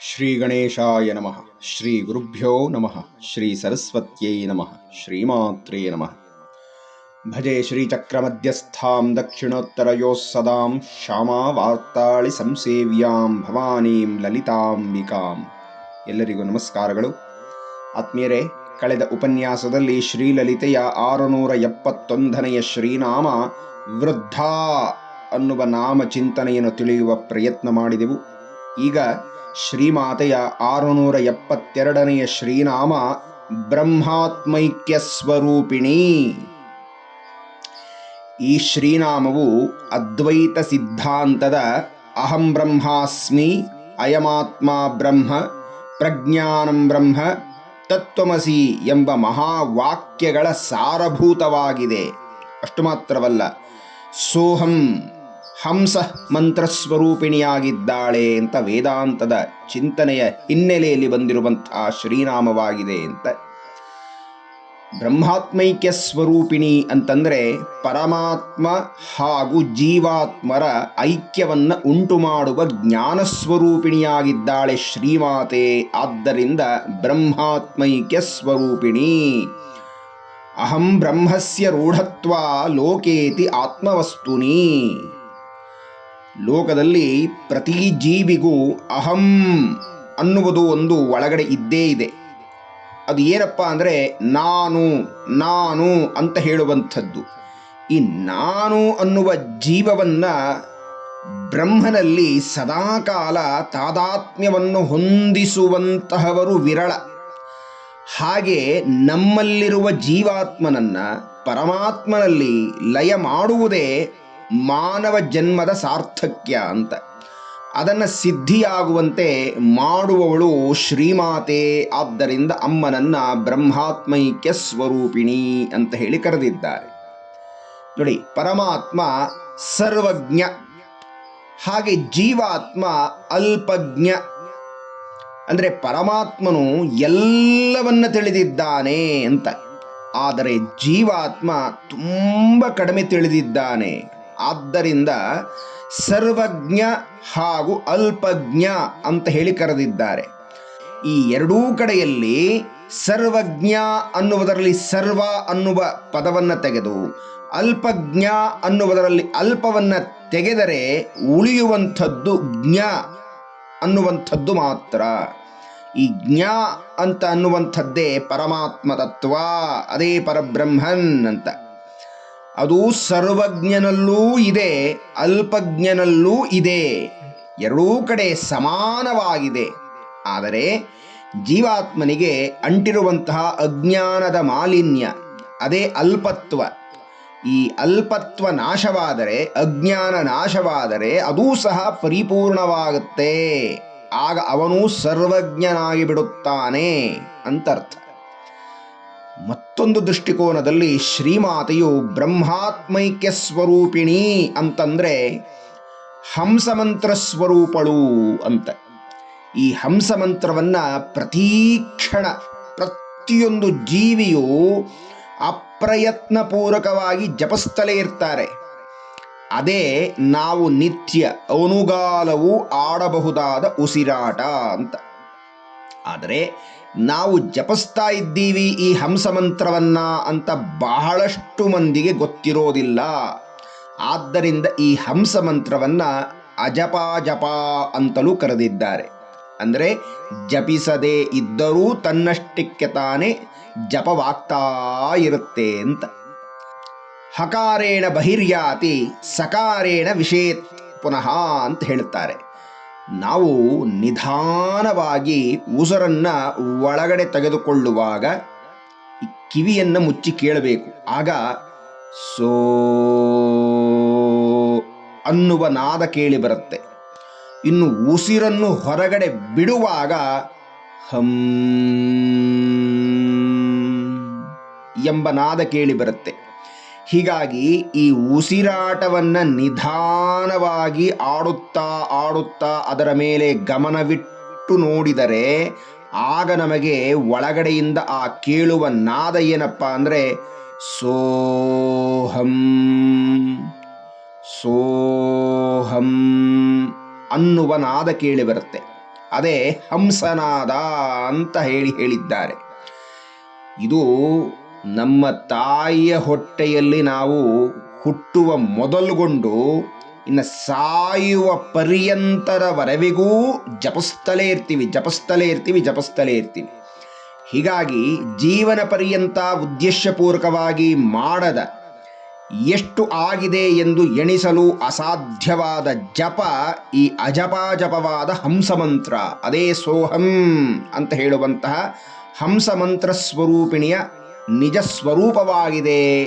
ಶ್ರೀ ಗಣೇಶಾಯ ನಮಃ ಶ್ರೀ ಗುರುಭ್ಯೋ ನಮಃ ಶ್ರೀ ಸರಸ್ವತ್ಯೈ ನಮಃ ಶ್ರೀಮಾತ್ರೇ ನಮಃ ಭಜೆ ಶ್ರೀಚಕ್ರಮಧ್ಯಸ್ಥಾಂ ದಕ್ಷಿಣೋತ್ತರಯೋಃ ಸದಾಂ ಶ್ಯಾಮಾ ವಾರ್ತಾಳಿ ಸಂಸೇವ್ಯಾಂ ಭವಾನೀಂ ಲಲಿತಾಂಬಿಕಾಂ ಎಲ್ಲರಿಗೂ ನಮಸ್ಕಾರಗಳು. ಆತ್ಮೀಯರೇ, ಕಳೆದ ಉಪನ್ಯಾಸದಲ್ಲಿ ಶ್ರೀಲಲಿತೆಯ ಆರುನೂರ ಎಪ್ಪತ್ತೊಂದನೆಯ ಶ್ರೀನಾಮ ವೃದ್ಧ ಅನ್ನುವ ನಾಮ ಚಿಂತನೆಯನ್ನು ತಿಳಿಯುವ ಪ್ರಯತ್ನ ಮಾಡಿದೆವು. ಈಗ ಶ್ರೀಮಾತೆಯ ಆರುನೂರ ಎಪ್ಪತ್ತೆರಡನೆಯ ಶ್ರೀನಾಮ ಬ್ರಹ್ಮಾತ್ಮೈಕ್ಯ ಸ್ವರೂಪಿಣಿ ಈ ಶ್ರೀನಾಮವು ಅದ್ವೈತ ಸಿದ್ಧಾಂತದ ಅಹಂ ಬ್ರಹ್ಮಾಸ್ಮಿ, ಅಯಮಾತ್ಮ ಬ್ರಹ್ಮ, ಪ್ರಜ್ಞಾನಂ ಬ್ರಹ್ಮ, ತತ್ವಮಸಿ ಎಂಬ ಮಹಾವಾಕ್ಯಗಳ ಸಾರಭೂತವಾಗಿದೆ. ಅಷ್ಟು ಮಾತ್ರವಲ್ಲ ಸೋಹಂ ಹಂಸ ಮಂತ್ರಸ್ವರೂಪಿಣಿಯಾಗಿದ್ದಾಳೆ ಅಂತ ವೇದಾಂತದ ಚಿಂತನೆಯ ಹಿನ್ನೆಲೆಯಲ್ಲಿ ಬಂದಿರುವಂತಹ ಶ್ರೀನಾಮವಾಗಿದೆ ಅಂತ. ಬ್ರಹ್ಮಾತ್ಮೈಕ್ಯ ಸ್ವರೂಪಿಣಿ ಅಂತಂದರೆ ಪರಮಾತ್ಮ ಹಾಗೂ ಜೀವಾತ್ಮರ ಐಕ್ಯವನ್ನ ಉಂಟು ಮಾಡುವ ಜ್ಞಾನ ಸ್ವರೂಪಿಣಿಯಾಗಿದ್ದಾಳೆ ಶ್ರೀಮಾತೆ. ಆದ್ದರಿಂದ ಬ್ರಹ್ಮಾತ್ಮೈಕ್ಯ ಸ್ವರೂಪಿಣಿ. ಅಹಂ ಬ್ರಹ್ಮಸ್ಯ ರೂಢತ್ವ ಲೋಕೇತಿ ಆತ್ಮವಸ್ತುನಿ. ಲೋಕದಲ್ಲಿ ಪ್ರತಿ ಜೀವಿಗೂ ಅಹಂ ಅನ್ನುವುದು ಒಂದು ಒಳಗಡೆ ಇದ್ದೇ ಇದೆ. ಅದು ಏನಪ್ಪ ಅಂದರೆ ನಾನು ನಾನು ಅಂತ ಹೇಳುವಂಥದ್ದು. ಈ ನಾನು ಅನ್ನುವ ಜೀವವನ್ನು ಬ್ರಹ್ಮನಲ್ಲಿ ಸದಾಕಾಲ ತಾದಾತ್ಮ್ಯವನ್ನು ಹೊಂದಿಸುವಂತಹವರು ವಿರಳ. ಹಾಗೆ ನಮ್ಮಲ್ಲಿರುವ ಜೀವಾತ್ಮನನ್ನು ಪರಮಾತ್ಮನಲ್ಲಿ ಲಯ ಮಾಡುವುದೇ ಮಾನವ ಜನ್ಮದ ಸಾರ್ಥಕ್ಯ ಅಂತ. ಅದನ್ನು ಸಿದ್ಧಿಯಾಗುವಂತೆ ಮಾಡುವವಳು ಶ್ರೀಮಾತೆ, ಆದ್ದರಿಂದ ಅಮ್ಮನನ್ನ ಬ್ರಹ್ಮಾತ್ಮೈಕ್ಯ ಸ್ವರೂಪಿಣಿ ಅಂತ ಹೇಳಿ ಕರೆದಿದ್ದಾರೆ. ನೋಡಿ, ಪರಮಾತ್ಮ ಸರ್ವಜ್ಞ, ಹಾಗೆ ಜೀವಾತ್ಮ ಅಲ್ಪಜ್ಞ, ಅಂದರೆ ಪರಮಾತ್ಮನು ಎಲ್ಲವನ್ನ ತಿಳಿದಿದ್ದಾನೆ ಅಂತ. ಆದರೆ ಜೀವಾತ್ಮ ತುಂಬ ಕಡಿಮೆ ತಿಳಿದಿದ್ದಾನೆ. ಆದ್ದರಿಂದ ಸರ್ವಜ್ಞ ಹಾಗೂ ಅಲ್ಪಜ್ಞ ಅಂತ ಹೇಳಿ ಕರೆದಿದ್ದಾರೆ. ಈ ಎರಡೂ ಕಡೆಯಲ್ಲಿ ಸರ್ವಜ್ಞ ಅನ್ನುವುದರಲ್ಲಿ ಸರ್ವ ಅನ್ನುವ ಪದವನ್ನ ತೆಗೆದು, ಅಲ್ಪಜ್ಞ ಅನ್ನುವುದರಲ್ಲಿ ಅಲ್ಪವನ್ನ ತೆಗೆದರೆ ಉಳಿಯುವಂಥದ್ದು ಜ್ಞ ಅನ್ನುವಂಥದ್ದು ಮಾತ್ರ. ಈ ಜ್ಞ ಅಂತ ಅನ್ನುವಂಥದ್ದೇ ಪರಮಾತ್ಮ ತತ್ವ ಅದೇ ಪರಬ್ರಹ್ಮನ್ ಅಂತ. ಅದು ಸರ್ವಜ್ಞನಲ್ಲೂ ಇದೆ, ಅಲ್ಪಜ್ಞನಲ್ಲೂ ಇದೆ. ಎರಡೂ ಕಡೆ ಸಮಾನವಾಗಿದೆ. ಆದರೆ ಜೀವಾತ್ಮನಿಗೆ ಅಂಟಿರುವಂತಹ ಅಜ್ಞಾನದ ಮಾಲಿನ್ಯ, ಅದೇ ಅಲ್ಪತ್ವ. ಈ ಅಲ್ಪತ್ವ ನಾಶವಾದರೆ, ಅಜ್ಞಾನ ನಾಶವಾದರೆ ಅದೂ ಸಹ ಪರಿಪೂರ್ಣವಾಗುತ್ತೆ. ಆಗ ಅವನು ಸರ್ವಜ್ಞನಾಗಿ ಬಿಡುತ್ತಾನೆ ಅಂತರ್ಥ. ಮತ್ತೊಂದು ದೃಷ್ಟಿಕೋನದಲ್ಲಿ ಶ್ರೀಮಾತೆಯು ಬ್ರಹ್ಮಾತ್ಮೈಕ್ಯ ಸ್ವರೂಪಿಣಿ ಅಂತಂದ್ರೆ ಹಂಸಮಂತ್ರ ಸ್ವರೂಪಳು ಅಂತ. ಈ ಹಂಸಮಂತ್ರವನ್ನ ಪ್ರತೀಕ್ಷಣ, ಪ್ರತಿಯೊಂದು ಜೀವಿಯು ಅಪ್ರಯತ್ನಪೂರ್ವಕವಾಗಿ ಜಪಿಸ್ತಲೇ ಇರ್ತಾರೆ. ಅದೇ ನಾವು ನಿತ್ಯ ಅನುಗಾಲವು ಆಡಬಹುದಾದ ಉಸಿರಾಟ ಅಂತ. ಆದರೆ ನಾವು ಜಪಿಸ್ತಾ ಇದ್ದೀವಿ ಈ ಹಂಸ ಮಂತ್ರವನ್ನ ಅಂತ ಬಹಳಷ್ಟು ಮಂದಿಗೆ ಗೊತ್ತಿರೋದಿಲ್ಲ. ಆದ್ದರಿಂದ ಈ ಹಂಸ ಮಂತ್ರವನ್ನು ಅಜಪ ಜಪ ಅಂತಲೂ ಕರೆದಿದ್ದಾರೆ. ಅಂದರೆ ಜಪಿಸದೇ ಇದ್ದರೂ ತನ್ನಷ್ಟಕ್ಕೆ ತಾನೇ ಜಪವಾಗ್ತಾ ಇರುತ್ತೆ ಅಂತ. ಹಕಾರೇಣ ಬಹಿರ್ಯಾತಿ ಸಕಾರೇಣ ವಿಷೇತ್ ಪುನಃ ಅಂತ ಹೇಳುತ್ತಾರೆ ನಾವು ನಿಧಾನವಾಗಿ ಉಸಿರನ್ನು ಒಳಗಡೆ ತೆಗೆದುಕೊಳ್ಳುವಾಗ ಕಿವಿಯನ್ನು ಮುಚ್ಚಿ ಕೇಳಬೇಕು. ಆಗ ಸೋ ಅನ್ನುವ ನಾದ ಕೇಳಿ ಬರುತ್ತೆ. ಇನ್ನು ಉಸಿರನ್ನು ಹೊರಗಡೆ ಬಿಡುವಾಗ ಹಂ ಎಂಬ ನಾದ ಕೇಳಿ ಬರುತ್ತೆ. ಹೀಗಾಗಿ ಈ ಉಸಿರಾಟವನ್ನು ನಿಧಾನವಾಗಿ ಆಡುತ್ತಾ ಆಡುತ್ತಾ ಅದರ ಮೇಲೆ ಗಮನವಿಟ್ಟು ನೋಡಿದರೆ ಆಗ ನಮಗೆ ಒಳಗಡೆಯಿಂದ ಆ ಕೇಳುವ ನಾದ ಏನಪ್ಪ ಅಂದರೆ ಸೋಹಂ ಸೋಹಂ ಅನ್ನುವ ನಾದ ಕೇಳಿ ಬರುತ್ತೆ. ಅದೇ ಹಂಸನಾದ ಅಂತ ಹೇಳಿ ಹೇಳಿದ್ದಾರೆ. ಇದು ನಮ್ಮ ತಾಯಿಯ ಹೊಟ್ಟೆಯಲ್ಲಿ ನಾವು ಹುಟ್ಟುವ ಮೊದಲುಗೊಂಡು ಇನ್ನು ಸಾಯುವ ಪರ್ಯಂತರವರೆವಿಗೂ ಜಪಿಸ್ತಲೇ ಇರ್ತೀವಿ ಜಪಿಸ್ತಲೇ ಇರ್ತೀವಿ ಜಪಿಸ್ತಲೇ ಇರ್ತೀವಿ. ಹೀಗಾಗಿ ಜೀವನ ಪರ್ಯಂತ ಉದ್ದೇಶಪೂರ್ವಕವಾಗಿ ಮಾಡದ ಎಷ್ಟು ಆಗಿದೆ ಎಂದು ಎಣಿಸಲು ಅಸಾಧ್ಯವಾದ ಜಪ ಈ ಅಜಪಾಜಪವಾದ ಹಂಸಮಂತ್ರ, ಅದೇ ಸೋಹಂ ಅಂತ ಹೇಳುವಂತಹ ಹಂಸಮಂತ್ರ ಸ್ವರೂಪಿಣಿಯ ನಿಜ ಸ್ವರೂಪವಾಗಿದೆ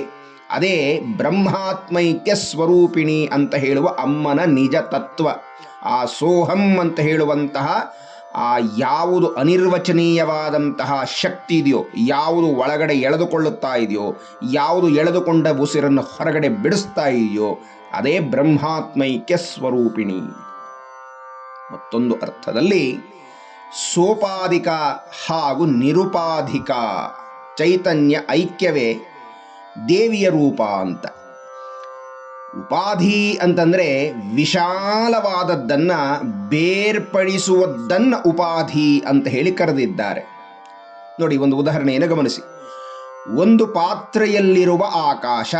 ಅದೇ ಬ್ರಹ್ಮಾತ್ಮೈಕ್ಯ ಸ್ವರೂಪಿಣಿ ಅಂತ ಹೇಳುವ ಅಮ್ಮನ ನಿಜ ತತ್ವ. ಆ ಸೋಹಂ ಅಂತ ಹೇಳುವಂತಹ ಆ ಯಾವುದು ಅನಿರ್ವಚನೀಯವಾದಂತಹ ಶಕ್ತಿ ಇದೆಯೋ, ಯಾವುದು ಒಳಗಡೆ ಎಳೆದುಕೊಳ್ಳುತ್ತಾ ಇದೆಯೋ, ಯಾವುದು ಎಳೆದುಕೊಂಡ ಉಸಿರನ್ನು ಹೊರಗಡೆ ಬಿಡಿಸ್ತಾ ಇದೆಯೋ, ಅದೇ ಬ್ರಹ್ಮಾತ್ಮೈಕ್ಯ ಸ್ವರೂಪಿಣಿ. ಮತ್ತೊಂದು ಅರ್ಥದಲ್ಲಿ ಸೋಪಾಧಿಕ ಹಾಗೂ ನಿರುಪಾಧಿಕ ಚೈತನ್ಯ ಐಕ್ಯವೇ ದೇವಿಯ ರೂಪ ಅಂತ. ಉಪಾಧಿ ಅಂತಂದ್ರೆ ವಿಶಾಲವಾದದ್ದನ್ನ ಬೇರ್ಪಡಿಸುವುದನ್ನ ಉಪಾಧಿ ಅಂತ ಹೇಳಿ ಕರೆದಿದ್ದಾರೆ. ನೋಡಿ, ಒಂದು ಉದಾಹರಣೆಯನ್ನು ಗಮನಿಸಿ. ಒಂದು ಪಾತ್ರೆಯಲ್ಲಿರುವ ಆಕಾಶ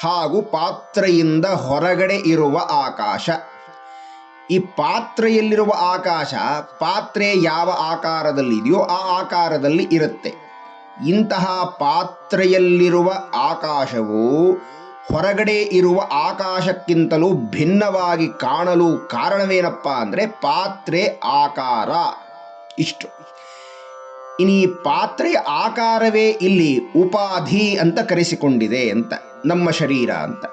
ಹಾಗೂ ಪಾತ್ರೆಯಿಂದ ಹೊರಗಡೆ ಇರುವ ಆಕಾಶ. ಈ ಪಾತ್ರೆಯಲ್ಲಿರುವ ಆಕಾಶ ಪಾತ್ರೆ ಯಾವ ಆಕಾರದಲ್ಲಿ ಇದೆಯೋ ಆ ಆಕಾರದಲ್ಲಿ ಇರುತ್ತೆ. ಇಂತಹ ಪಾತ್ರೆಯಲ್ಲಿರುವ ಆಕಾಶವು ಹೊರಗಡೆ ಇರುವ ಆಕಾಶಕ್ಕಿಂತಲೂ ಭಿನ್ನವಾಗಿ ಕಾಣಲು ಕಾರಣವೇನಪ್ಪ ಅಂದರೆ ಪಾತ್ರೆ ಆಕಾರ. ಇಷ್ಟು. ಇನ್ನು ಈ ಪಾತ್ರೆಯ ಆಕಾರವೇ ಇಲ್ಲಿ ಉಪಾಧಿ ಅಂತ ಕರೆಸಿಕೊಂಡಿದೆ ಅಂತ, ನಮ್ಮ ಶರೀರ ಅಂತ.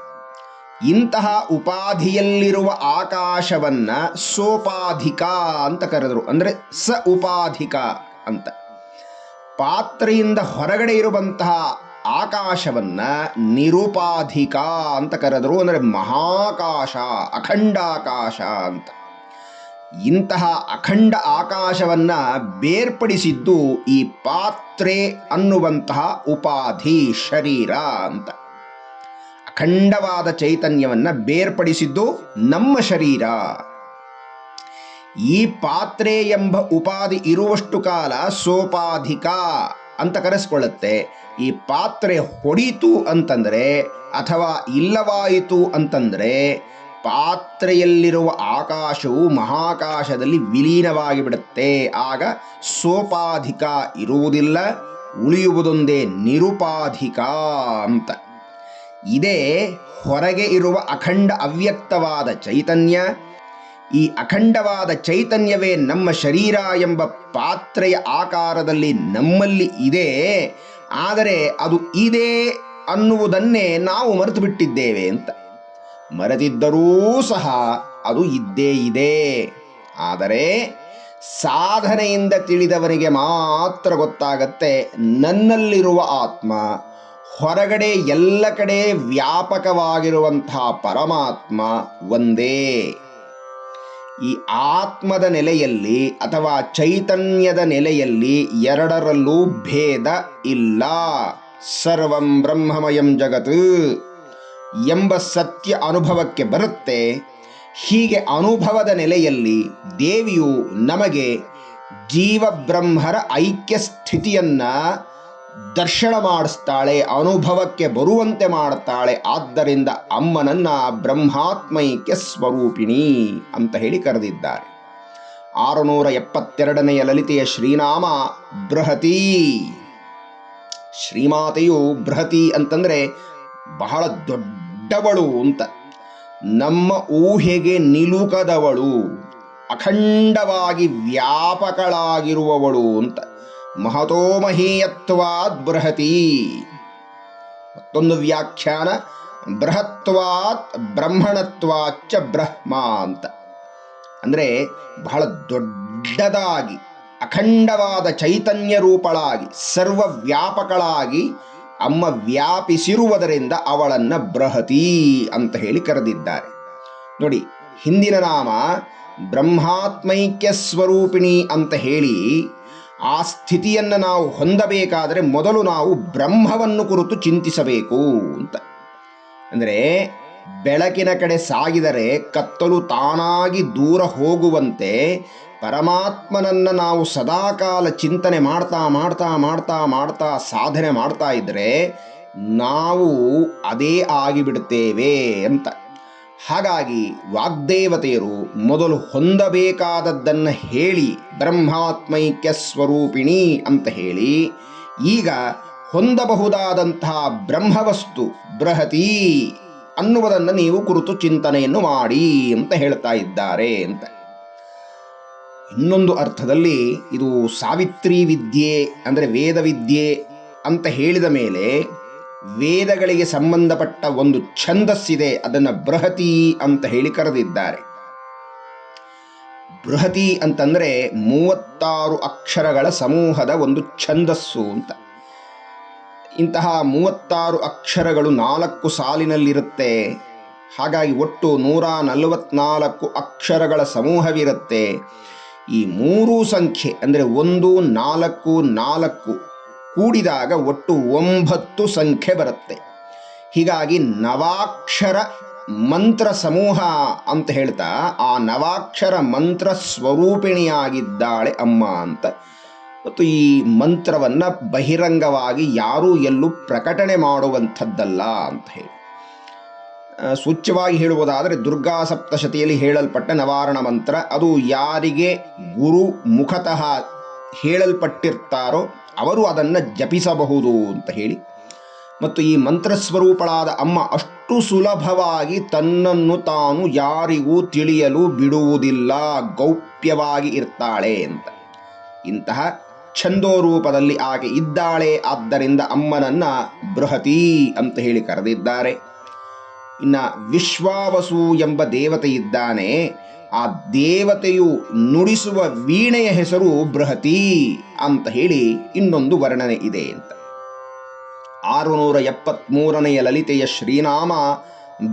ಇಂತಹ ಉಪಾಧಿಯಲ್ಲಿರುವ ಆಕಾಶವನ್ನ ಸೋಪಾಧಿಕ ಅಂತ ಕರೆದರು. ಅಂದರೆ ಸ ಉಪಾಧಿಕ ಅಂತ. ಪಾತ್ರೆಯಿಂದ ಹೊರಗಡೆ ಇರುವಂತಹ ಆಕಾಶವನ್ನ ನಿರುಪಾಧಿಕ ಅಂತ ಕರೆದರು ಅಂದರೆ ಮಹಾಕಾಶ, ಅಖಂಡಾಕಾಶ ಅಂತ. ಇಂತಹ ಅಖಂಡ ಆಕಾಶವನ್ನ ಬೇರ್ಪಡಿಸಿದ್ದು ಈ ಪಾತ್ರೆ ಅನ್ನುವಂತಹ ಉಪಾಧಿ ಶರೀರ ಅಂತ. ಅಖಂಡವಾದ ಚೈತನ್ಯವನ್ನ ಬೇರ್ಪಡಿಸಿದ್ದು ನಮ್ಮ ಶರೀರ. ಈ ಪಾತ್ರೆ ಎಂಬ ಉಪಾಧಿ ಇರುವಷ್ಟು ಕಾಲ ಸೋಪಾಧಿಕ ಅಂತ ಕರೆಸ್ಕೊಳ್ಳುತ್ತೆ. ಈ ಪಾತ್ರೆ ಹೊಡೀತು ಅಂತಂದ್ರೆ ಅಥವಾ ಇಲ್ಲವಾಯಿತು ಅಂತಂದ್ರೆ ಪಾತ್ರೆಯಲ್ಲಿರುವ ಆಕಾಶವು ಮಹಾಕಾಶದಲ್ಲಿ ವಿಲೀನವಾಗಿ ಬಿಡುತ್ತೆ ಆಗ ಸೋಪಾಧಿಕ ಇರುವುದಿಲ್ಲ, ಉಳಿಯುವುದೊಂದೇ ನಿರುಪಾಧಿಕ ಅಂತ. ಇದೇ ಹೊರಗೆ ಇರುವ ಅಖಂಡ ಅವ್ಯಕ್ತವಾದ ಚೈತನ್ಯ ಈ ಅಖಂಡವಾದ ಚೈತನ್ಯವೇ ನಮ್ಮ ಶರೀರ ಎಂಬ ಪಾತ್ರೆಯ ಆಕಾರದಲ್ಲಿ ನಮ್ಮಲ್ಲಿ ಇದೆ. ಆದರೆ ಅದು ಇದೆ ಅನ್ನುವುದನ್ನೇ ನಾವು ಮರೆತು ಬಿಟ್ಟಿದ್ದೇವೆ ಅಂತ. ಮರೆತಿದ್ದರೂ ಸಹ ಅದು ಇದ್ದೇ ಇದೆ. ಆದರೆ ಸಾಧನೆಯಿಂದ ತಿಳಿದವನಿಗೆ ಮಾತ್ರ ಗೊತ್ತಾಗತ್ತೆ, ನನ್ನಲ್ಲಿರುವ ಆತ್ಮ ಹೊರಗಡೆ ಎಲ್ಲ ಕಡೆ ವ್ಯಾಪಕವಾಗಿರುವಂತಹ ಪರಮಾತ್ಮ ಒಂದೇ. ಈ ಆತ್ಮದ ನೆಲೆಯಲ್ಲಿ ಅಥವಾ ಚೈತನ್ಯದ ನೆಲೆಯಲ್ಲಿ ಎರಡರಲ್ಲೂ ಭೇದ ಇಲ್ಲ. ಸರ್ವಂ ಬ್ರಹ್ಮಮಯಂ ಜಗತ್ ಎಂಬ ಸತ್ಯ ಅನುಭವಕ್ಕೆ ಬರುತ್ತೆ. ಹೀಗೆ ಅನುಭವದ ನೆಲೆಯಲ್ಲಿ ದೇವಿಯು ನಮಗೆ ಜೀವಬ್ರಹ್ಮರ ಐಕ್ಯ ಸ್ಥಿತಿಯನ್ನ ದರ್ಶನ ಮಾಡಿಸ್ತಾಳೆ, ಅನುಭವಕ್ಕೆ ಬರುವಂತೆ ಮಾಡ್ತಾಳೆ, ಆದ್ದರಿಂದ ಅಮ್ಮನನ್ನ ಬ್ರಹ್ಮಾತ್ಮೈಕ್ಯ ಸ್ವರೂಪಿಣಿ ಅಂತ ಹೇಳಿ ಕರೆದಿದ್ದಾರೆ. ಆರುನೂರ ಎಪ್ಪತ್ತೆರಡನೆಯ ಲಲಿತೆಯ ಶ್ರೀನಾಮ ಬೃಹತಿ. ಶ್ರೀಮಾತೆಯು ಬೃಹತಿ ಅಂತಂದ್ರೆ ಬಹಳ ದೊಡ್ಡವಳು ಅಂತ. ನಮ್ಮ ಊಹೆಗೆ ನಿಲುಕದವಳು, ಅಖಂಡವಾಗಿ ವ್ಯಾಪಕಳಾಗಿರುವವಳು ಅಂತ. ಮಹತೋ ಮಹೀಯತ್ವಾದ್ ಬೃಹತಿ. ಮತ್ತೊಂದು ವ್ಯಾಖ್ಯಾನ, ಬೃಹತ್ವಾತ್ ಬ್ರಹ್ಮಣತ್ವಾಚ್ಚ ಬ್ರಹ್ಮ ಅಂತ. ಅಂದರೆ ಬಹಳ ದೊಡ್ಡದಾಗಿ, ಅಖಂಡವಾದ ಚೈತನ್ಯ ರೂಪಳಾಗಿ, ಸರ್ವವ್ಯಾಪಕಳಾಗಿ ಅಮ್ಮ ವ್ಯಾಪಿಸಿರುವುದರಿಂದ ಅವಳನ್ನು ಬೃಹತಿ ಅಂತ ಹೇಳಿ ಕರೆದಿದ್ದಾರೆ. ನೋಡಿ, ಹಿಂದಿನ ನಾಮ ಬ್ರಹ್ಮಾತ್ಮೈಕ್ಯ ಸ್ವರೂಪಿಣಿ ಅಂತ ಹೇಳಿ ಆ ಸ್ಥಿತಿಯನ್ನು ನಾವು ಹೊಂದಬೇಕಾದರೆ ಮೊದಲು ನಾವು ಬ್ರಹ್ಮವನ್ನು ಕುರಿತು ಚಿಂತಿಸಬೇಕು ಅಂತ. ಅಂದರೆ ಬೆಳಕಿನ ಕಡೆ ಸಾಗಿದರೆ ಕತ್ತಲು ತಾನಾಗಿ ದೂರ ಹೋಗುವಂತೆ ಪರಮಾತ್ಮನನ್ನು ನಾವು ಸದಾಕಾಲ ಚಿಂತನೆ ಮಾಡ್ತಾ ಮಾಡ್ತಾ ಮಾಡ್ತಾ ಮಾಡ್ತಾ ಸಾಧನೆ ಮಾಡ್ತಾ ಇದ್ದರೆ ನಾವು ಅದೇ ಆಗಿಬಿಡ್ತೇವೆ ಅಂತ. ಹಾಗಾಗಿ ವಾಗ್ದೇವತೆಯರು ಮೊದಲು ಹೊಂದಬೇಕಾದದ್ದನ್ನು ಹೇಳಿ ಬ್ರಹ್ಮಾತ್ಮೈಕ್ಯ ಸ್ವರೂಪಿಣಿ ಅಂತ ಹೇಳಿ ಈಗ ಹೊಂದಬಹುದಾದಂತಹ ಬ್ರಹ್ಮವಸ್ತು ಬೃಹತಿ ಅನ್ನುವುದನ್ನು ನೀವು ಕುರಿತು ಚಿಂತನೆಯನ್ನು ಮಾಡಿ ಅಂತ ಹೇಳ್ತಾ ಇದ್ದಾರೆ ಅಂತ. ಇನ್ನೊಂದು ಅರ್ಥದಲ್ಲಿ ಇದು ಸಾವಿತ್ರಿ ವಿದ್ಯೆ ಅಂದರೆ ವೇದ ವಿದ್ಯೆ ಅಂತ ಹೇಳಿದ ಮೇಲೆ ವೇದಗಳಿಗೆ ಸಂಬಂಧಪಟ್ಟ ಒಂದು ಛಂದಸ್ಸಿದೆ, ಅದನ್ನು ಬೃಹತಿ ಅಂತ ಹೇಳಿ ಕರೆದಿದ್ದಾರೆ. ಬೃಹತಿ ಅಂತಂದ್ರೆ ಮೂವತ್ತಾರು ಅಕ್ಷರಗಳ ಸಮೂಹದ ಒಂದು ಛಂದಸ್ಸು ಅಂತ. ಇಂತಹ ಮೂವತ್ತಾರು ಅಕ್ಷರಗಳು ನಾಲ್ಕು ಸಾಲಿನಲ್ಲಿರುತ್ತೆ. ಹಾಗಾಗಿ ಒಟ್ಟು ನೂರ ನಲವತ್ನಾಲ್ಕು ಅಕ್ಷರಗಳ ಸಮೂಹವಿರುತ್ತೆ. ಈ ಮೂರು ಸಂಖ್ಯೆ ಅಂದರೆ ಒಂದು, ನಾಲ್ಕು ನಾಲ್ಕು ಕೂಡಿದಾಗ ಒಟ್ಟು ಒಂಬತ್ತು ಸಂಖ್ಯೆ ಬರುತ್ತೆ. ಹೀಗಾಗಿ ನವಾಕ್ಷರ ಮಂತ್ರ ಸಮೂಹ ಅಂತ ಹೇಳ್ತಾ, ಆ ನವಾಕ್ಷರ ಮಂತ್ರ ಸ್ವರೂಪಿಣಿಯಾಗಿದ್ದಾಳೆ ಅಮ್ಮ ಅಂತ. ಮತ್ತು ಈ ಮಂತ್ರವನ್ನು ಬಹಿರಂಗವಾಗಿ ಯಾರೂ ಎಲ್ಲೂ ಪ್ರಕಟಣೆ ಮಾಡುವಂಥದ್ದಲ್ಲ ಅಂತ ಹೇಳಿ. ಸೂಚ್ಯವಾಗಿ ಹೇಳುವುದಾದರೆ ದುರ್ಗಾ ಸಪ್ತಶತಿಯಲ್ಲಿ ಹೇಳಲ್ಪಟ್ಟ ನವಾರಣ ಮಂತ್ರ, ಅದು ಯಾರಿಗೆ ಗುರು ಮುಖತಃ ಹೇಳಲ್ಪಟ್ಟಿರ್ತಾರೋ ಅವರು ಅದನ್ನು ಜಪಿಸಬಹುದು ಅಂತ ಹೇಳಿ. ಮತ್ತು ಈ ಮಂತ್ರಸ್ವರೂಪಳಾದ ಅಮ್ಮ ಅಷ್ಟು ಸುಲಭವಾಗಿ ತನ್ನನ್ನು ತಾನು ಯಾರಿಗೂ ತಿಳಿಯಲು ಬಿಡುವುದಿಲ್ಲ, ಗೌಪ್ಯವಾಗಿ ಇರ್ತಾಳೆ ಅಂತ. ಇಂತಹ ಛಂದೋ ರೂಪದಲ್ಲಿ ಆಕೆ ಇದ್ದಾಳೆ, ಆದ್ದರಿಂದ ಅಮ್ಮನನ್ನು ಬೃಹತಿ ಅಂತ ಹೇಳಿ ಕರೆದಿದ್ದಾರೆ. ಇನ್ನ ವಿಶ್ವಾವಸು ಎಂಬ ದೇವತೆ ಇದ್ದಾನೆ ಆ ದೇವತೆಯು ನುಡಿಸುವ ವೀಣೆಯ ಹೆಸರು ಬೃಹತಿ ಅಂತ ಹೇಳಿ ಇನ್ನೊಂದು ವರ್ಣನೆ ಇದೆ ಅಂತ. ಆರುನೂರ ಎಪ್ಪತ್ಮೂರನೆಯ ಲಲಿತೆಯ ಶ್ರೀನಾಮ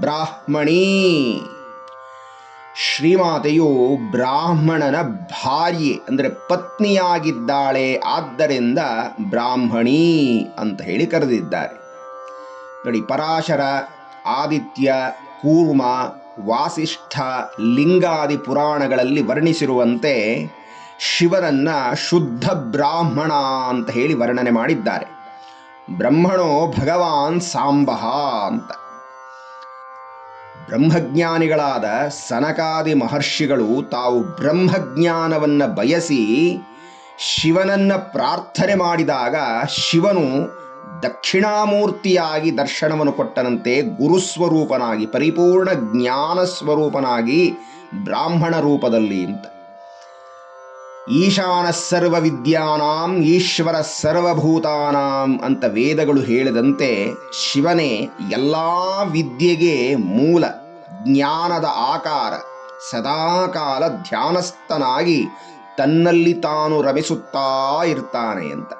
ಬ್ರಾಹ್ಮಣಿ. ಶ್ರೀಮಾತೆಯು ಬ್ರಾಹ್ಮಣನ ಭಾರ್ಯೆ, ಅಂದರೆ ಪತ್ನಿಯಾಗಿದ್ದಾಳೆ, ಆದ್ದರಿಂದ ಬ್ರಾಹ್ಮಣಿ ಅಂತ ಹೇಳಿ ಕರೆದಿದ್ದಾರೆ. ನೋಡಿ, ಪರಾಶರ, ಆದಿತ್ಯ, ಕೂರ್ಮ ವಾಸಿಷ್ಠ ಲಿಂಗಾದಿ ಪುರಾಣಗಳಲ್ಲಿ ವರ್ಣಿಸಿರುವಂತೆ ಶಿವನನ್ನ ಶುದ್ಧ ಬ್ರಾಹ್ಮಣ ಅಂತ ಹೇಳಿ ವರ್ಣನೆ ಮಾಡಿದ್ದಾರೆ. ಬ್ರಹ್ಮಣೋ ಭಗವಾನ್ ಸಾಂಬಹ ಅಂತ. ಬ್ರಹ್ಮಜ್ಞಾನಿಗಳಾದ ಸನಕಾದಿ ಮಹರ್ಷಿಗಳು ತಾವು ಬ್ರಹ್ಮಜ್ಞಾನವನ್ನು ಬಯಸಿ ಶಿವನನ್ನ ಪ್ರಾರ್ಥನೆ ಮಾಡಿದಾಗ ಶಿವನು ದಕ್ಷಿಣಾಮೂರ್ತಿಯಾಗಿ ದರ್ಶನವನ್ನು ಕೊಟ್ಟನಂತೆ ಗುರುಸ್ವರೂಪನಾಗಿ, ಪರಿಪೂರ್ಣ ಜ್ಞಾನ ಸ್ವರೂಪನಾಗಿ ಬ್ರಾಹ್ಮಣ ರೂಪದಲ್ಲಿ ಅಂತ. ಈಶಾನ ಸರ್ವ ವಿದ್ಯಾನಾಂ, ಈಶ್ವರ ಸರ್ವಭೂತಾನಾಂ ಅಂತ ವೇದಗಳು ಹೇಳಿದಂತೆ ಶಿವನೇ ಎಲ್ಲ ವಿದ್ಯೆಗೆ ಮೂಲ, ಜ್ಞಾನದ ಆಕಾರ, ಸದಾಕಾಲ ಧ್ಯಾನಸ್ಥನಾಗಿ ತನ್ನಲ್ಲಿ ತಾನು ರಮಿಸುತ್ತಾ ಇರ್ತಾನೆ ಅಂತ.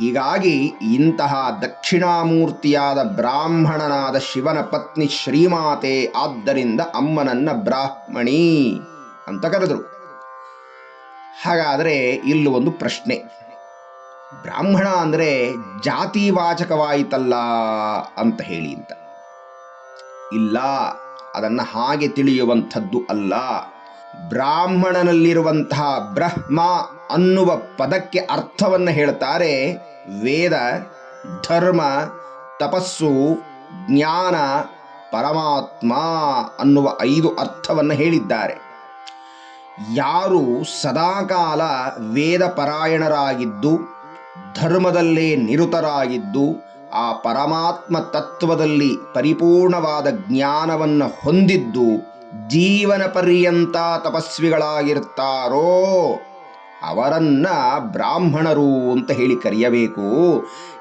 ಹೀಗಾಗಿ ಇಂತಹ ದಕ್ಷಿಣಾಮೂರ್ತಿಯಾದ ಬ್ರಾಹ್ಮಣನಾದ ಶಿವನ ಪತ್ನಿ ಶ್ರೀಮಾತೆ ಆದ್ದರಿಂದ ಅಮ್ಮನನ್ನ ಬ್ರಾಹ್ಮಣಿ ಅಂತ ಕರೆದರು. ಹಾಗಾದರೆ ಇಲ್ಲಿ ಒಂದು ಪ್ರಶ್ನೆ. ಬ್ರಾಹ್ಮಣ ಅಂದರೆ ಜಾತಿವಾಚಕವಾಯಿತಲ್ಲ ಅಂತ ಹೇಳಿ ಅಂತ. ಇಲ್ಲ, ಅದನ್ನು ಹಾಗೆ ತಿಳಿಯುವಂಥದ್ದು ಅಲ್ಲ. ಬ್ರಾಹ್ಮಣನಲ್ಲಿರುವಂತಹ ಬ್ರಹ್ಮ ಅನ್ನುವ ಪದಕ್ಕೆ ಅರ್ಥವನ್ನು ಹೇಳ್ತಾರೆ ವೇದ, ಧರ್ಮ, ತಪಸ್ಸು, ಜ್ಞಾನ, ಪರಮಾತ್ಮ ಅನ್ನುವ ಐದು ಅರ್ಥವನ್ನು ಹೇಳಿದ್ದಾರೆ. ಯಾರು ಸದಾಕಾಲ ವೇದ ಪರಾಯಣರಾಗಿದ್ದು ಧರ್ಮದಲ್ಲೇ ನಿರುತರಾಗಿದ್ದು, ಆ ಪರಮಾತ್ಮ ತತ್ವದಲ್ಲಿ ಪರಿಪೂರ್ಣವಾದ ಜ್ಞಾನವನ್ನು ಹೊಂದಿದ್ದು ಜೀವನ ಪರ್ಯಂತ ತಪಸ್ವಿಗಳಾಗಿರ್ತಾರೋ ಅವರನ್ನ ಬ್ರಾಹ್ಮಣರು ಅಂತ ಹೇಳಿ ಕರೆಯಬೇಕು.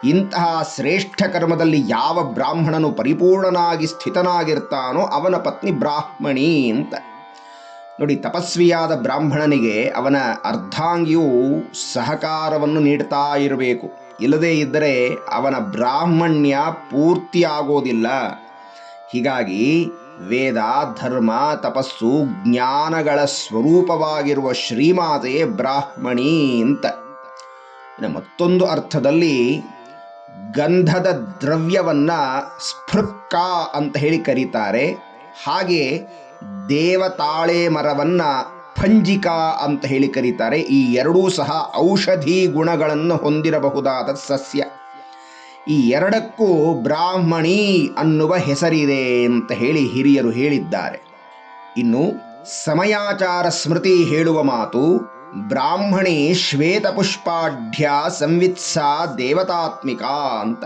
ಇಂತಹ ಶ್ರೇಷ್ಠ ಕರ್ಮದಲ್ಲಿ ಯಾವ ಬ್ರಾಹ್ಮಣನು ಪರಿಪೂರ್ಣನಾಗಿ ಸ್ಥಿತನಾಗಿರ್ತಾನೋ ಅವನ ಪತ್ನಿ ಬ್ರಾಹ್ಮಣಿ ಅಂತ. ನೋಡಿ, ತಪಸ್ವಿಯಾದ ಬ್ರಾಹ್ಮಣನಿಗೆ ಅವನ ಅರ್ಧಾಂಗಿಯು ಸಹಕಾರವನ್ನು ನೀಡ್ತಾ ಇರಬೇಕು. ಇಲ್ಲದೇ ಇದ್ದರೆ ಅವನ ಬ್ರಾಹ್ಮಣ್ಯ ಪೂರ್ತಿ ಆಗೋದಿಲ್ಲ ಹೀಗಾಗಿ ವೇದ ಧರ್ಮ ತಪಸ್ಸು ಜ್ಞಾನಗಳ ಸ್ವರೂಪವಾಗಿರುವ ಶ್ರೀಮಾತೆ ಬ್ರಾಹ್ಮಣಿ ಅಂತ. ಇನ್ನು ಮತ್ತೊಂದು ಅರ್ಥದಲ್ಲಿ ಗಂಧದ ದ್ರವ್ಯವನ್ನು ಸ್ಫೃಕ್ಕ ಅಂತ ಹೇಳಿ ಕರೀತಾರೆ. ಹಾಗೆ ದೇವತಾಳೆ ಮರವನ್ನು ಫಂಜಿಕಾ ಅಂತ ಹೇಳಿ ಕರೀತಾರೆ. ಈ ಎರಡೂ ಸಹ ಔಷಧಿ ಗುಣಗಳನ್ನು ಹೊಂದಿರಬಹುದಾದ ಸಸ್ಯ. ಈ ಎರಡಕ್ಕೂ ಬ್ರಾಹ್ಮಣಿ ಅನ್ನುವ ಹೆಸರಿದೆ ಅಂತ ಹೇಳಿ ಹಿರಿಯರು ಹೇಳಿದ್ದಾರೆ. ಇನ್ನು ಸಮಯಾಚಾರ ಸ್ಮೃತಿ ಹೇಳುವ ಮಾತು ಬ್ರಾಹ್ಮಣಿ ಶ್ವೇತಪುಷ್ಪಾಢ್ಯ ಸಂವಿತ್ಸ ದೇವತಾತ್ಮಿಕ ಅಂತ.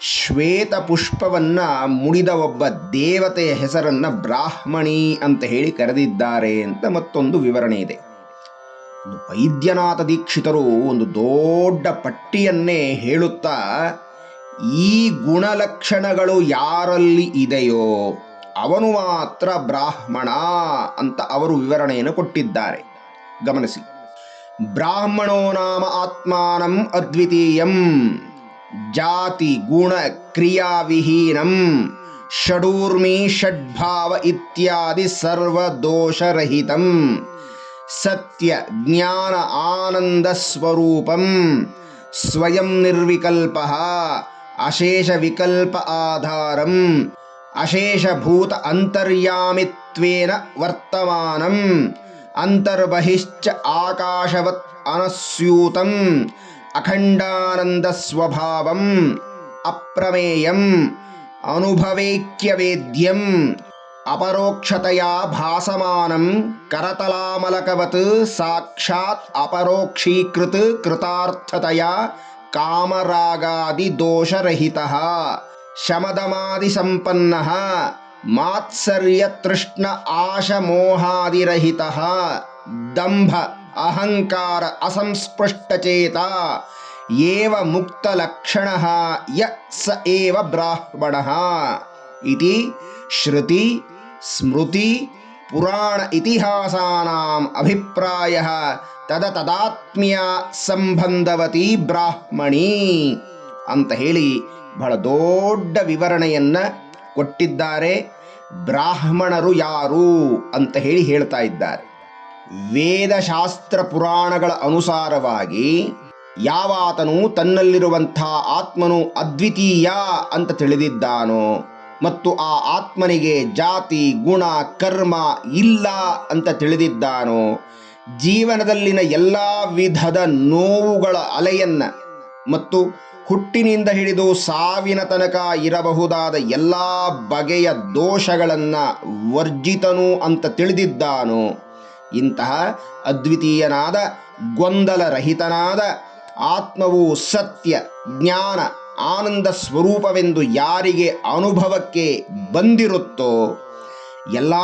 ಶ್ವೇತ ಪುಷ್ಪವನ್ನ ಮುಡಿದ ಒಬ್ಬ ದೇವತೆಯ ಹೆಸರನ್ನ ಬ್ರಾಹ್ಮಣಿ ಅಂತ ಹೇಳಿ ಕರೆದಿದ್ದಾರೆ ಅಂತ ಮತ್ತೊಂದು ವಿವರಣೆ ಇದೆ. ಇನ್ನು ವೈದ್ಯನಾಥ ದೀಕ್ಷಿತರು ಒಂದು ದೊಡ್ಡ ಪಟ್ಟಿಯನ್ನೇ ಹೇಳುತ್ತಾ, ಈ ಗುಣಲಕ್ಷಣಗಳು ಯಾರಲ್ಲಿ ಇದೆಯೋ ಅವನು ಮಾತ್ರ ಬ್ರಾಹ್ಮಣ ಅಂತ ಅವರು ವಿವರಣೆಯನ್ನು ಕೊಟ್ಟಿದ್ದಾರೆ. ಗಮನಿಸಿ. ಬ್ರಾಹ್ಮಣೋ ನಾಮ ಆತ್ಮಾನಂ ಅದ್ವಿತೀಯಂ, ಜಾತಿ ಗುಣ ಕ್ರಿಯಾವಿಹೀನಂ, ಷಡೂರ್ಮಿ ಷಡ್ಭಾವ ಇತ್ಯಾದಿ ಸರ್ವದೋಷರಹಿತಂ. सत्यज्ञान आनन्दस्वरूपं स्वयं निर्विकल्पः अशेषविकल्प आधारम् अशेषभूत अन्तर्यामित्वेन वर्तमानम् अन्तर्बहिश्च आकाशवत् अनस्यूतम् अखण्डानन्दस्वभावम् अप्रमेयम् अनुभवैक्यवेद्यम् अपरोक्षतया भासमानं करतलामलकवत् साक्षात् अपरोक्षीकृत् कृतार्थतया कामरागादिदोषरहितः। शमदमादिसम्पन्नः मात्सर्यतृष्ण आशमोहादिरहितः। दम्भ अहङ्कार असंस्पृष्टचेता एव मुक्तलक्षणः य स एव ब्राह्मणः। इति श्रुति ಸ್ಮೃತಿ ಪುರಾಣ ಇತಿಹಾಸಾನಾಂ ಅಭಿಪ್ರಾಯ ತದ ತದಾತ್ಮೀಯ ಸಂಬಂಧವತಿ ಬ್ರಾಹ್ಮಣಿ ಅಂತ ಹೇಳಿ ಬಹಳ ದೊಡ್ಡ ವಿವರಣೆಯನ್ನ ಕೊಟ್ಟಿದ್ದಾರೆ. ಬ್ರಾಹ್ಮಣರು ಯಾರು ಅಂತ ಹೇಳಿ ಹೇಳ್ತಾ ಇದ್ದಾರೆ. ವೇದಶಾಸ್ತ್ರ ಪುರಾಣಗಳ ಅನುಸಾರವಾಗಿ ಯಾವಾತನು ತನ್ನಲ್ಲಿರುವಂಥ ಆತ್ಮನು ಅದ್ವಿತೀಯ ಅಂತ ತಿಳಿದಿದ್ದಾನೋ ಮತ್ತು ಆ ಆತ್ಮನಿಗೆ ಜಾತಿ, ಗುಣ, ಕರ್ಮ ಇಲ್ಲ ಅಂತ ತಿಳಿದಿದ್ದಾನೋ, ಜೀವನದಲ್ಲಿನ ಎಲ್ಲ ವಿಧದ ನೋವುಗಳ ಅಲೆಯನ್ನ ಮತ್ತು ಹುಟ್ಟಿನಿಂದ ಹಿಡಿದು ಸಾವಿನ ತನಕ ಇರಬಹುದಾದ ಎಲ್ಲ ಬಗೆಯ ದೋಷಗಳನ್ನ ವರ್ಜಿತನು ಅಂತ ತಿಳಿದಿದ್ದಾನೋ, ಇಂತಹ ಅದ್ವಿತೀಯನಾದ ಗೊಂದಲರಹಿತನಾದ ಆತ್ಮವು ಸತ್ಯ, ಜ್ಞಾನ ಆನಂದ ಸ್ವರೂಪವೆಂದು ಯಾರಿಗೆ ಅನುಭವಕ್ಕೆ ಬಂದಿರುತ್ತೋ, ಎಲ್ಲ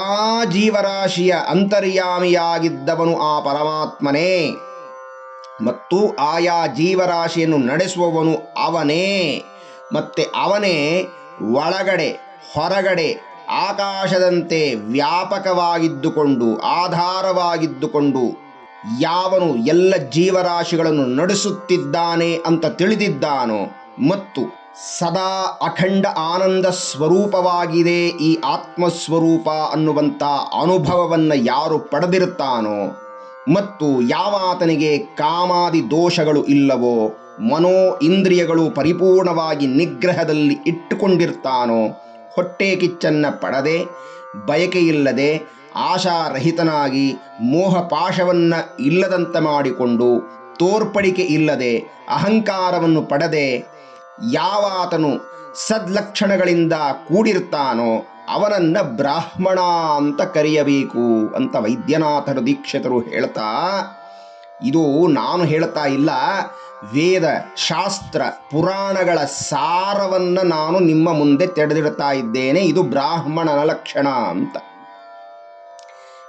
ಜೀವರಾಶಿಯ ಅಂತರ್ಯಾಮಿಯಾಗಿದ್ದವನು ಆ ಪರಮಾತ್ಮನೇ. ಮತ್ತು ಆಯಾ ಜೀವರಾಶಿಯನ್ನು ನಡೆಸುವವನು ಅವನೇ. ಮತ್ತೆ ಅವನೇ ಒಳಗಡೆ, ಹೊರಗಡೆ, ಆಕಾಶದಂತೆ ವ್ಯಾಪಕವಾಗಿದ್ದುಕೊಂಡು, ಆಧಾರವಾಗಿದ್ದುಕೊಂಡು ಯಾವನು ಎಲ್ಲ ಜೀವರಾಶಿಗಳನ್ನು ನಡೆಸುತ್ತಿದ್ದಾನೆ ಅಂತ ತಿಳಿದಿದ್ದಾನೋ ಮತ್ತು ಸದಾ ಅಖಂಡ ಆನಂದ ಸ್ವರೂಪವಾಗಿದೆ ಈ ಆತ್ಮಸ್ವರೂಪ ಅನ್ನುವಂಥ ಅನುಭವವನ್ನು ಯಾರು ಪಡೆದಿರುತ್ತಾನೋ ಮತ್ತು ಯಾವಾತನಿಗೆ ಕಾಮಾದಿ ದೋಷಗಳು ಇಲ್ಲವೋ, ಮನೋ ಇಂದ್ರಿಯಗಳು ಪರಿಪೂರ್ಣವಾಗಿ ನಿಗ್ರಹದಲ್ಲಿ ಇಟ್ಟುಕೊಂಡಿರ್ತಾನೋ, ಹೊಟ್ಟೆ ಕಿಚ್ಚನ್ನು ಪಡದೆ, ಬಯಕೆಯಿಲ್ಲದೆ, ಆಶಾರಹಿತನಾಗಿ ಮೋಹಪಾಶವನ್ನ ಇಲ್ಲದಂತೆ ಮಾಡಿಕೊಂಡು, ತೋರ್ಪಡಿಕೆ ಇಲ್ಲದೆ, ಅಹಂಕಾರವನ್ನು ಪಡೆದೆ ಯಾವಾತನು ಸದ್ಲಕ್ಷಣಗಳಿಂದ ಕೂಡಿರ್ತಾನೋ ಅವನನ್ನ ಬ್ರಾಹ್ಮಣ ಅಂತ ಕರೆಯಬೇಕು ಅಂತ ವೈದ್ಯನಾಥರು ದೀಕ್ಷಿತರು ಹೇಳ್ತಾ, ಇದು ನಾನು ಹೇಳ್ತಾ ಇಲ್ಲ. ವೇದ, ಶಾಸ್ತ್ರ, ಪುರಾಣಗಳ ಸಾರವನ್ನು ನಾನು ನಿಮ್ಮ ಮುಂದೆ ತೆಡೆದಿಡ್ತಾ ಇದ್ದೇನೆ. ಇದು ಬ್ರಾಹ್ಮಣನ ಲಕ್ಷಣ ಅಂತ.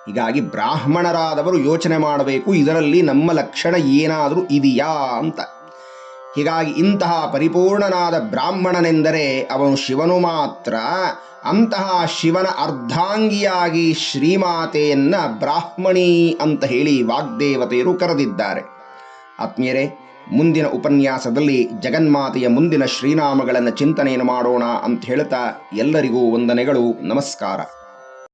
ಹೀಗಾಗಿ ಬ್ರಾಹ್ಮಣರಾದವರು ಯೋಚನೆ ಮಾಡಬೇಕು, ಇದರಲ್ಲಿ ನಮ್ಮ ಲಕ್ಷಣ ಏನಾದರೂ ಇದೆಯಾ ಅಂತ. ಹೀಗಾಗಿ ಇಂತಹ ಪರಿಪೂರ್ಣನಾದ ಬ್ರಾಹ್ಮಣನೆಂದರೆ ಅವನು ಶಿವನು ಮಾತ್ರ. ಅಂತಹ ಶಿವನ ಅರ್ಧಾಂಗಿಯಾಗಿ ಶ್ರೀಮಾತೆಯನ್ನ ಬ್ರಾಹ್ಮಣಿ ಅಂತ ಹೇಳಿ ವಾಗ್ದೇವತೆಯರು ಕರೆದಿದ್ದಾರೆ. ಆತ್ಮೀಯರೇ, ಮುಂದಿನ ಉಪನ್ಯಾಸದಲ್ಲಿ ಜಗನ್ಮಾತೆಯ ಮುಂದಿನ ಶ್ರೀನಾಮಗಳನ್ನು ಚಿಂತನೆಯನ್ನು ಮಾಡೋಣ ಅಂತ ಹೇಳ್ತಾ ಎಲ್ಲರಿಗೂ ವಂದನೆಗಳು, ನಮಸ್ಕಾರ.